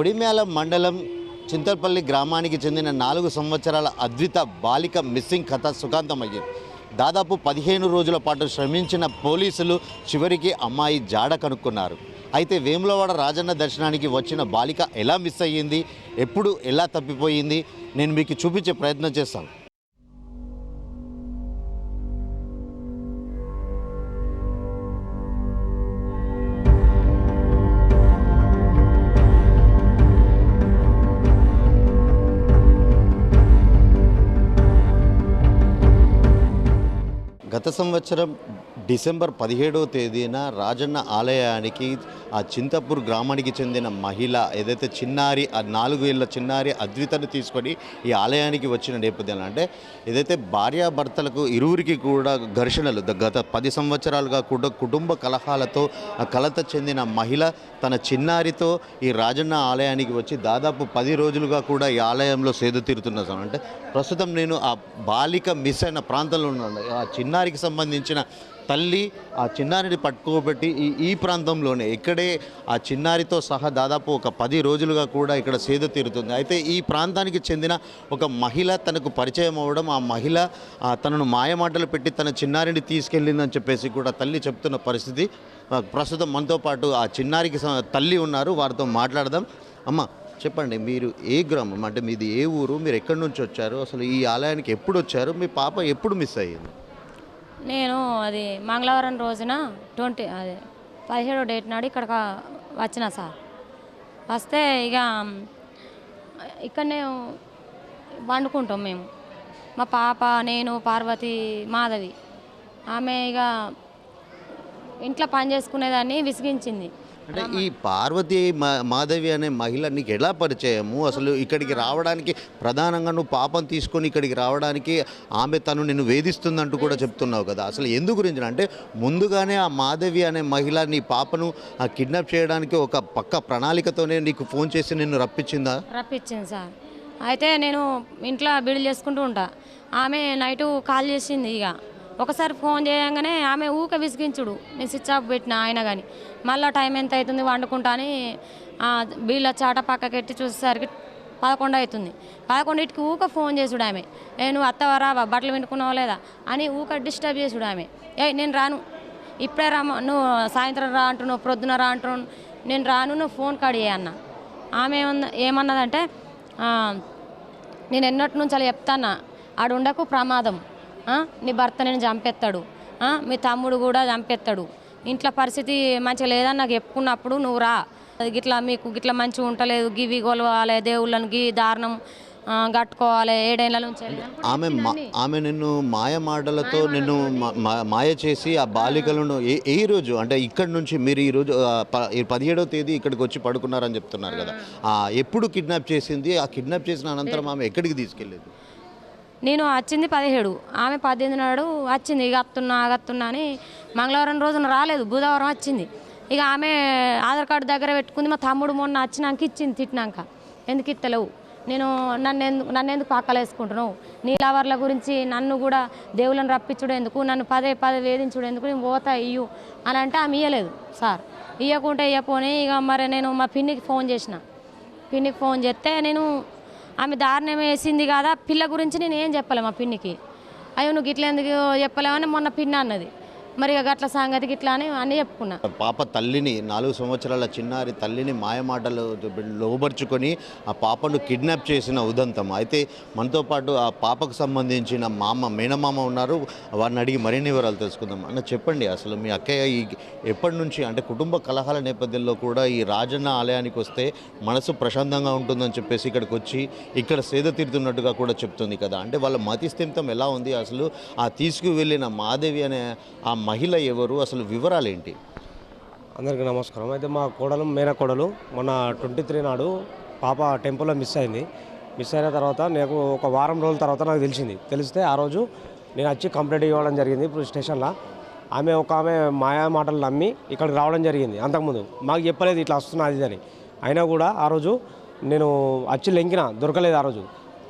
కొడిమేల మండలం చింతలపల్లి గ్రామానికి చెందిన నాలుగు సంవత్సరాల అద్విత బాలిక మిస్సింగ్ కథ సుఖాంతమయ్యింది. దాదాపు పదిహేను రోజుల పాటు శ్రమించిన పోలీసులు చివరికి అమ్మాయి జాడ కనుక్కున్నారు. అయితే వేములవాడ రాజన్న దర్శనానికి వచ్చిన బాలిక ఎలా మిస్ అయ్యింది? ఎప్పుడు ఎలా తప్పిపోయింది? నేను మీకు చూపించే ప్రయత్నం చేస్తాను. గత సంవత్సరం డిసెంబర్ పదిహేడవ తేదీన రాజన్న ఆలయానికి ఆ చింతపూర్ గ్రామానికి చెందిన మహిళ ఏదైతే చిన్నారి ఆ నాలుగు ఏళ్ళ చిన్నారి అద్వితను తీసుకొని ఈ ఆలయానికి వచ్చిన నేపథ్యంలో అంటే ఏదైతే భార్యాభర్తలకు ఇరువురికి కూడా ఘర్షణలు గత పది సంవత్సరాలుగా కూడా కుటుంబ కలహాలతో ఆ కలత చెందిన మహిళ తన చిన్నారితో ఈ రాజన్న ఆలయానికి వచ్చి దాదాపు పది రోజులుగా కూడా ఈ ఆలయంలో సేదు తీరుతున్న అంటే ప్రస్తుతం నేను ఆ బాలిక మిస్ అయిన ప్రాంతంలో ఉన్నాను. ఆ చిన్నారికి సంబంధించిన తల్లి ఆ చిన్నారిని పట్టుకోబెట్టి ఈ ఈ ప్రాంతంలోనే ఇక్కడే ఆ చిన్నారితో సహా దాదాపు ఒక పది రోజులుగా కూడా ఇక్కడ సేద తీరుతుంది. అయితే ఈ ప్రాంతానికి చెందిన ఒక మహిళ తనకు పరిచయం అవ్వడం ఆ మహిళ తనను మాయమాటలు పెట్టి తన చిన్నారిని తీసుకెళ్ళిందని చెప్పేసి కూడా తల్లి చెప్తున్న పరిస్థితి. ప్రస్తుతం మనతో పాటు ఆ చిన్నారికి తల్లి ఉన్నారు. వారితో మాట్లాడదాం. అమ్మ చెప్పండి మీరు ఏ గ్రామం? అంటే మీది ఏ ఊరు? మీరు ఎక్కడి నుంచి వచ్చారు? అసలు ఈ ఆలయానికి ఎప్పుడు వచ్చారు? మీ పాప ఎప్పుడు మిస్ అయ్యింది? నేను అది మంగళవారం రోజున ట్వంటీ అదే పదిహేడో డేట్ నాడు ఇక్కడికి వచ్చిన సార్. వస్తే ఇక ఇక్కడనే వండుకుంటాం మేము. మా పాప నేను పార్వతి మాధవి. ఆమె ఇక ఇంట్లో పని చేసుకునేదాన్ని విసిగించింది. అంటే ఈ పార్వతి మా- మాధవి అనే మహిళ నీకు ఎలా పరిచయము? అసలు ఇక్కడికి రావడానికి ప్రధానంగా నువ్వు పాపం తీసుకొని ఇక్కడికి రావడానికి ఆమె తను నిన్ను వేధిస్తుందంటూ కూడా చెప్తున్నావు కదా. అసలు ఎందు గురించి? అంటే ముందుగానే ఆ మాధవి అనే మహిళ నీ పాపను కిడ్నాప్ చేయడానికి ఒక పక్క ప్రణాళికతోనే నీకు ఫోన్ చేసి నిన్ను రప్పించిందా? రప్పించింది సార్. అయితే నేను ఇంట్లో బిడులు చేసుకుంటూ ఉంటా. ఆమె నైటు కాల్ చేసింది ఇక. ఒకసారి ఫోన్ చేయగానే ఆమె ఊక విసిగించుడు. నేను స్విచ్ ఆఫ్ పెట్టిన ఆయన కానీ మళ్ళీ టైం ఎంత అవుతుంది వండుకుంటా అని వీళ్ళ బీళ్ళ చాట పక్కకెట్టి చూసేసరికి పదకొండు అవుతుంది. పదకొండింటికి ఊక ఫోన్ చేసుడు ఆమె. నేను అత్తవరావా బట్టలు వినుకున్నావా లేదా అని ఊక డిస్టర్బ్ చేసుడు ఆమె. ఏ నేను రాను. ఇప్పుడే రా నువ్వు సాయంత్రం రా అంటున్నావు ప్రొద్దున రా అంటున్నావు. నేను రాను నువ్వు ఫోన్ కాడి అన్న. ఆమె ఏమన్నదంటే నేను ఎన్నటి నుంచి అలా చెప్తానా ఆడు ఉండకు ప్రమాదం. నీ భర్త నేను చంపేస్తాడు. మీ తమ్ముడు కూడా చంపేస్తాడు. ఇంట్లో పరిస్థితి మంచిగా లేదని నాకు చెప్పుకున్నప్పుడు నువ్వు రా. అది గిట్లా మీకు గిట్లా మంచిగా ఉంటలేదు గివి కొలవాలి దేవుళ్ళని గి దారుణం కట్టుకోవాలి ఏడేళ్ళ నుంచి ఆమె ఆమె నిన్ను మాయ మాటలతో నిన్ను మాయ చేసి ఆ బాలికలను ఏ ఏ రోజు? అంటే ఇక్కడి నుంచి మీరు ఈ రోజు ఆ, ప- ఈ పదిహేడవ తేదీ ఇక్కడికి వచ్చి పడుకున్నారని చెప్తున్నారు కదా. ఎప్పుడు కిడ్నాప్ చేసింది? ఆ కిడ్నాప్ చేసిన అనంతరం ఆమె ఎక్కడికి తీసుకెళ్ళేది? నేను వచ్చింది పదిహేడు. ఆమె పద్దెనిమిది నాడు వచ్చింది. ఇక అత్తున్నా ఆగత్తున్నా అని మంగళవారం రోజున రాలేదు. బుధవారం వచ్చింది. ఇక ఆమె ఆధార్ కార్డు దగ్గర పెట్టుకుంది. మా తమ్ముడు మొన్న వచ్చినాక ఇచ్చింది తిట్టినాక. ఎందుకు ఇత్తలేవు? నేను నన్ను ఎందుకు నన్ను ఎందుకు పక్కలు వేసుకుంటున్నావు? నీ లవర్ల గురించి నన్ను కూడా దేవుళ్ళని రప్పించుడు ఎందుకు? నన్ను పదే పదే వేధించుడు ఎందుకు? నేను పోతా ఇయ్యు అని అంటే ఆమె ఇయ్యలేదు సార్. ఇయ్యకుంటే ఇయ్యపోని ఇక మరి నేను మా పిన్నికి ఫోన్ చేసిన. పిన్నికి ఫోన్ చేస్తే నేను ఆమె దారుణం వేసింది కదా పిల్ల గురించి నేను ఏం చెప్పలే మా పిన్నికి. అయ్యో నువ్వు గిట్ల ఎందుకు చెప్పలేమని మొన్న పిన్న అన్నది. మరి అట్లా గట్ల సంగతి గిట్లా అని అన్నీ చెప్పుకున్నా. పాప తల్లిని నాలుగు సంవత్సరాల చిన్నారి తల్లిని మాయమాటలు లోబర్చుకొని ఆ పాపను కిడ్నాప్ చేసిన ఉదంతం. అయితే మనతో పాటు ఆ పాపకు సంబంధించిన మామ మేనమామ ఉన్నారు. వారిని అడిగి మరిన్ని వివరాలు తెలుసుకుందాం. అన్న చెప్పండి అసలు మీ అక్కయ్య ఈ ఎప్పటి నుంచి అంటే కుటుంబ కలహాల నేపథ్యంలో కూడా ఈ రాజన్న ఆలయానికి వస్తే మనసు ప్రశాంతంగా ఉంటుందని చెప్పేసి ఇక్కడికి వచ్చి ఇక్కడ సేద తీరుతున్నట్టుగా కూడా చెప్తుంది కదా. అంటే వాళ్ళ మతిస్థిమితం ఎలా ఉంది? అసలు ఆ తీసుకువెళ్ళిన మాదేవి అనే ఆ మహిళ ఎవరు? అసలు వివరాలు ఏంటి అందరికీ నమస్కారం. అయితే మా కోడలు మేన కోడలు మొన్న ట్వంటీ త్రీ నాడు పాప టెంపుల్లో మిస్ అయింది. మిస్ అయిన తర్వాత నాకు ఒక వారం రోజుల తర్వాత నాకు తెలిసింది. తెలిస్తే ఆ రోజు నేను వచ్చి కంప్లైంట్ ఇవ్వడం జరిగింది ఇప్పుడు స్టేషన్లో. ఆమె ఒక ఆమె మాయా మాటలు నమ్మి ఇక్కడికి రావడం జరిగింది. అంతకుముందు మాకు చెప్పలేదు ఇట్లా వస్తున్నది అది అని. అయినా కూడా ఆ రోజు నేను వచ్చి లెంకిన దొరకలేదు ఆ రోజు.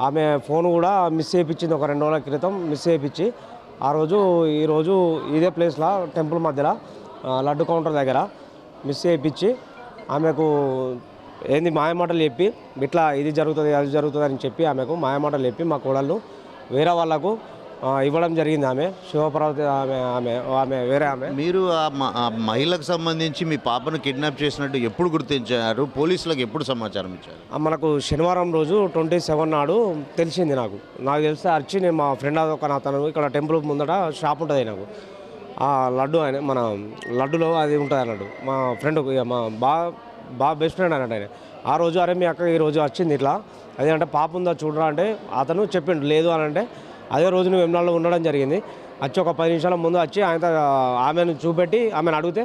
ఆమె ఫోన్ కూడా మిస్ చేయించింది ఒక రెండు రోజుల క్రితం మిస్ చేయించి ఆ రోజు ఈరోజు ఇదే ప్లేస్లో టెంపుల్ మధ్యలో లడ్డు కౌంటర్ దగ్గర మిస్ చేయించి ఆమెకు ఏంది మాయమాటలు చెప్పి ఇట్లా ఇది జరుగుతుంది అది జరుగుతుంది అని చెప్పి ఆమెకు మాయమాటలు చెప్పి మా కోడళ్ళు వేరే వాళ్ళకు ఇవ్వడం జరిగింది ఆమె. శివపార్వతి ఆమె ఆమె ఆమె వేరే ఆమె. మీరు ఆ మహిళకు సంబంధించి మీ పాపను కిడ్నాప్ చేసినట్టు ఎప్పుడు గుర్తించారు? పోలీసులకు ఎప్పుడు సమాచారం ఇచ్చారు? మనకు శనివారం రోజు ట్వంటీ సెవెన్ నాడు తెలిసింది నాకు. నాకు తెలిస్తే వచ్చి నేను మా ఫ్రెండ్ ఒక అతను ఇక్కడ టెంపుల్ ముందట షాప్ ఉంటుంది నాకు. ఆ లడ్డు ఆయన మన లడ్డులో అది ఉంటుంది అన్నట్టు మా ఫ్రెండ్ మా బా బాగా బెస్ట్ ఫ్రెండ్ అన్నట్టు ఆయన. ఆ రోజు అరే మీ అక్క ఈ రోజు వచ్చింది ఇట్లా. అదే అంటే పాప ఉందా చూడరా అంటే అతను చెప్పిండు లేదు అని అంటే అదే రోజు నువ్వు ఎమ్నాళ్ళు ఉండడం జరిగింది. వచ్చి ఒక పది నిమిషాల ముందు వచ్చి ఆయన ఆమెను చూపెట్టి ఆమెను అడిగితే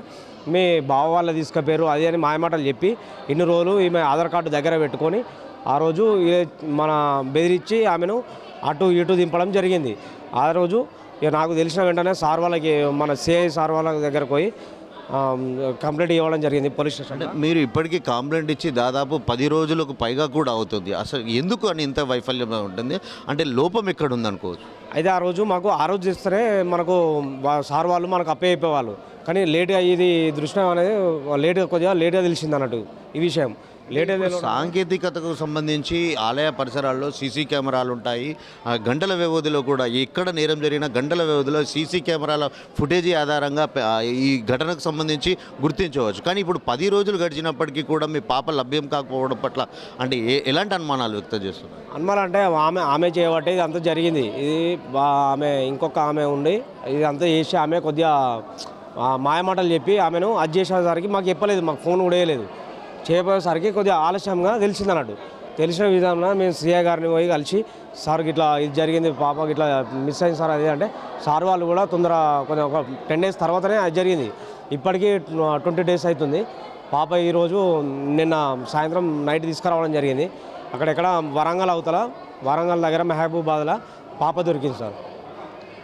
మీ బావ వాళ్ళ తీసుకుపోయారు అది అని మాయమాటలు చెప్పి ఇన్ని రోజులు ఈమె ఆధార్ కార్డు దగ్గర పెట్టుకొని ఆ రోజు మన బెదిరించి ఆమెను అటు ఇటు దింపడం జరిగింది. ఆ రోజు ఇక నాకు తెలిసిన వెంటనే సార్ వాళ్ళకి మన సిఐ సార్ వాళ్ళ దగ్గరకు పోయి కంప్లైంట్ ఇవ్వడం జరిగింది పోలీస్ స్టేషన్ అంటే మీరు ఇప్పటికీ కంప్లైంట్ ఇచ్చి దాదాపు పది రోజులకు పైగా కూడా అవుతుంది. అసలు ఎందుకు అని ఇంత వైఫల్యం ఉంటుంది? అంటే లోపం ఎక్కడ ఉందనుకోవచ్చు అయితే ఆ రోజు మాకు ఆ రోజు చేస్తేనే మనకు సార్ వాళ్ళు మనకు అప్పే అయిపోయేవాళ్ళు. కానీ లేట్గా ఇది దృష్టి అనేది లేట్గా కొద్దిగా లేట్గా తెలిసింది అన్నట్టు ఈ విషయం. సాంకేతికతకు సంబంధించి ఆలయ పరిసరాల్లో సీసీ కెమెరాలు ఉంటాయి. ఆ గంటల వ్యవధిలో కూడా ఎక్కడ నేరం జరిగిన గంటల వ్యవధిలో సీసీ కెమెరాల ఫుటేజీ ఆధారంగా ఈ ఘటనకు సంబంధించి గుర్తించవచ్చు. కానీ ఇప్పుడు పది రోజులు గడిచినప్పటికీ కూడా మీ పాప లభ్యం కాకపోవడం పట్ల అంటే ఏ ఎలాంటి అనుమానాలు వ్యక్తం చేస్తున్నారు అనుమానం అంటే ఆమె ఆమె చేయబట్టి ఇది అంతా జరిగింది. ఇది ఆమె ఇంకొక ఆమె ఉండి ఇది అంతా చేసి ఆమె కొద్దిగా ఆ, మాయమాటలు చెప్పి ఆమెను అది చేసేసరికి మాకు చెప్పలేదు మాకు ఫోన్ కూడా వేయలేదు. చేయబోయేసరికి కొద్దిగా ఆలస్యంగా తెలిసింది అన్నట్టు తెలిసిన విధంగా మేము సీఏ గారిని పోయి కలిసి సార్ ఇట్లా ఇది జరిగింది పాపకి ఇట్లా మిస్ అయింది సార్ అది అంటే సార్ వాళ్ళు కూడా తొందర కొంచెం ఒక టెన్ డేస్ తర్వాతనే అది జరిగింది. ఇప్పటికీ ట్వంటీ డేస్ అవుతుంది పాప ఈరోజు నిన్న సాయంత్రం నైట్ తీసుకురావడం జరిగింది. అక్కడెక్కడ వరంగల్ అవతల వరంగల్ దగ్గర మహబూబాద్లో పాప దొరికింది సార్.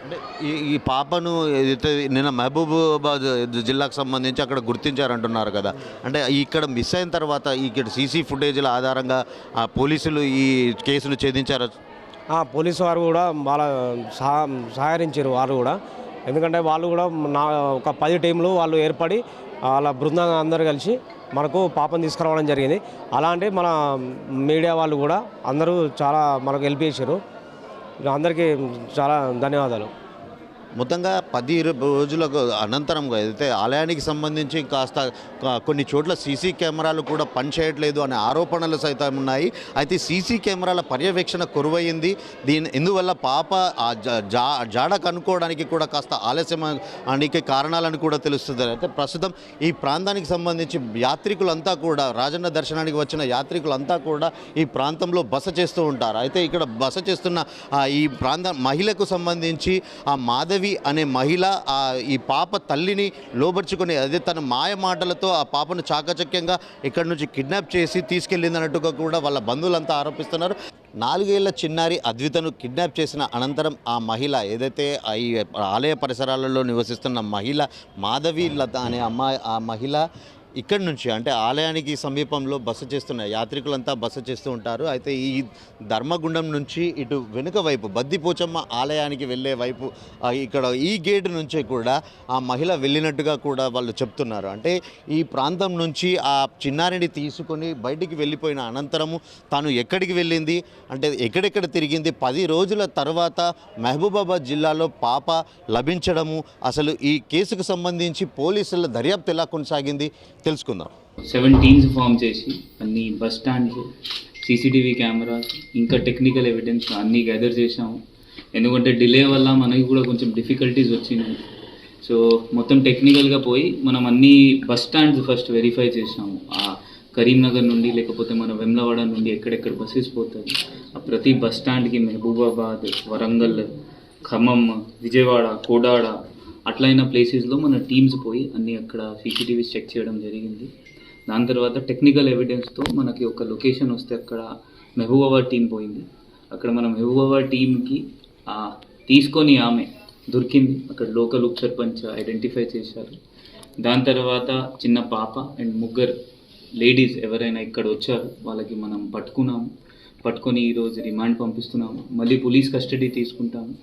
అంటే ఈ ఈ పాపను ఏదైతే నిన్న మహబూబాబాద్ జిల్లాకు సంబంధించి అక్కడ గుర్తించారంటున్నారు కదా. అంటే ఇక్కడ మిస్ అయిన తర్వాత ఇక్కడ సీసీ ఫుటేజ్ల ఆధారంగా ఆ పోలీసులు ఈ కేసును ఛేదించారు? ఆ, పోలీసు వారు కూడా వాళ్ళ సహా సహకరించారు వారు కూడా. ఎందుకంటే వాళ్ళు కూడా నా ఒక పది టీంలు వాళ్ళు ఏర్పడి వాళ్ళ బృందం అందరూ కలిసి మనకు పాపను తీసుకురావడం జరిగింది. అలాంటి మన మీడియా వాళ్ళు కూడా అందరూ చాలా మనకు హెల్ప్ చేశారు. అందరికీ చాలా ధన్యవాదాలు. మొత్తంగా పది రోజులకు అనంతరం అయితే ఆలయానికి సంబంధించి కాస్త కొన్ని చోట్ల సీసీ కెమెరాలు కూడా పనిచేయట్లేదు అనే ఆరోపణలు సైతం ఉన్నాయి. అయితే సీసీ కెమెరాల పర్యవేక్షణ కొరువైంది. దీని ఇందువల్ల పాప జా- జాడ కనుక్కోవడానికి కూడా కాస్త ఆలస్యమానికి కారణాలని కూడా తెలుస్తుంది. అయితే ప్రస్తుతం ఈ ప్రాంతానికి సంబంధించి యాత్రికులంతా కూడా రాజన్న దర్శనానికి వచ్చిన యాత్రికులంతా కూడా ఈ ప్రాంతంలో బస చేస్తూ ఉంటారు. అయితే ఇక్కడ బస చేస్తున్న ఈ ప్రాంత మహిళకు సంబంధించి ఆ మాధవి అనే మహిళ ఆ ఈ పాప తల్లిని లోబర్చుకుని అదే తన మాయ మాటలతో ఆ పాపను చాకచక్యంగా ఇక్కడ నుంచి కిడ్నాప్ చేసి తీసుకెళ్ళిందన్నట్టుగా కూడా వాళ్ళ బంధువులంతా ఆరోపిస్తున్నారు. నాలుగేళ్ళ చిన్నారి అద్వితను కిడ్నాప్ చేసిన అనంతరం ఆ మహిళ ఏదైతే ఈ ఆలయ పరిసరాలలో నివసిస్తున్న మహిళ మాధవి లత అనే అమ్మాయి ఆ మహిళ ఇక్కడి నుంచి అంటే ఆలయానికి సమీపంలో బస చేస్తున్న యాత్రికులంతా బస చేస్తూ ఉంటారు. అయితే ఈ ధర్మగుండం నుంచి ఇటు వెనుక వైపు బద్దిపోచమ్మ ఆలయానికి వెళ్ళే వైపు ఇక్కడ ఈ గేట్ నుంచి కూడా ఆ మహిళ వెళ్ళినట్టుగా కూడా వాళ్ళు చెప్తున్నారు. అంటే ఈ ప్రాంతం నుంచి ఆ చిన్నారిని తీసుకొని బయటికి వెళ్ళిపోయిన అనంతరము తాను ఎక్కడికి వెళ్ళింది? అంటే ఎక్కడెక్కడ తిరిగింది? పది రోజుల తర్వాత మహబూబాబాద్ జిల్లాలో పాప లభించడము అసలు ఈ కేసుకు సంబంధించి పోలీసుల దర్యాప్తు ఎలా కొనసాగింది? తెలుసుకుందాం. సెవెన్ టీమ్స్ ఫామ్ చేసి అన్ని బస్ స్టాండ్స్ సీసీటీవీ కెమెరాస్ ఇంకా టెక్నికల్ ఎవిడెన్స్ అన్నీ గ్యాదర్ చేసాము ఎందుకంటే డిలే వల్ల మనకి కూడా కొంచెం డిఫికల్టీస్ వచ్చినాయి. సో మొత్తం టెక్నికల్గా పోయి మనం అన్ని బస్ స్టాండ్స్ ఫస్ట్ వెరిఫై చేసాము ఆ కరీంనగర్ నుండి లేకపోతే మన వెమ్లవాడ నుండి ఎక్కడెక్కడ బస్సెస్ పోతాయి. ఆ ప్రతి బస్ స్టాండ్కి మహబూబాబాద్ వరంగల్ ఖమ్మం విజయవాడ కోడాడ అట్లయిన ప్లేసెస్లో మన టీమ్స్ పోయి అన్ని అక్కడ సీసీటీవీస్ చెక్ చేయడం జరిగింది. దాని తర్వాత టెక్నికల్ ఎవిడెన్స్తో మనకి ఒక లొకేషన్ వస్తే అక్కడ మెహబూబాబాద్ టీం పోయింది. అక్కడ మన మెహబూబాబాద్ టీంకి తీసుకొని ఆమె దొరికింది. అక్కడ లోకల్ ఉప సర్పంచ్ ఐడెంటిఫై చేశారు. దాని తర్వాత చిన్న పాప అండ్ ముగ్గురు లేడీస్ ఎవరైనా ఇక్కడ వచ్చారు వాళ్ళకి మనం పట్టుకున్నాము. పట్టుకొని ఈరోజు రిమాండ్ పంపిస్తున్నాము. మళ్ళీ పోలీస్ కస్టడీ తీసుకుంటాము.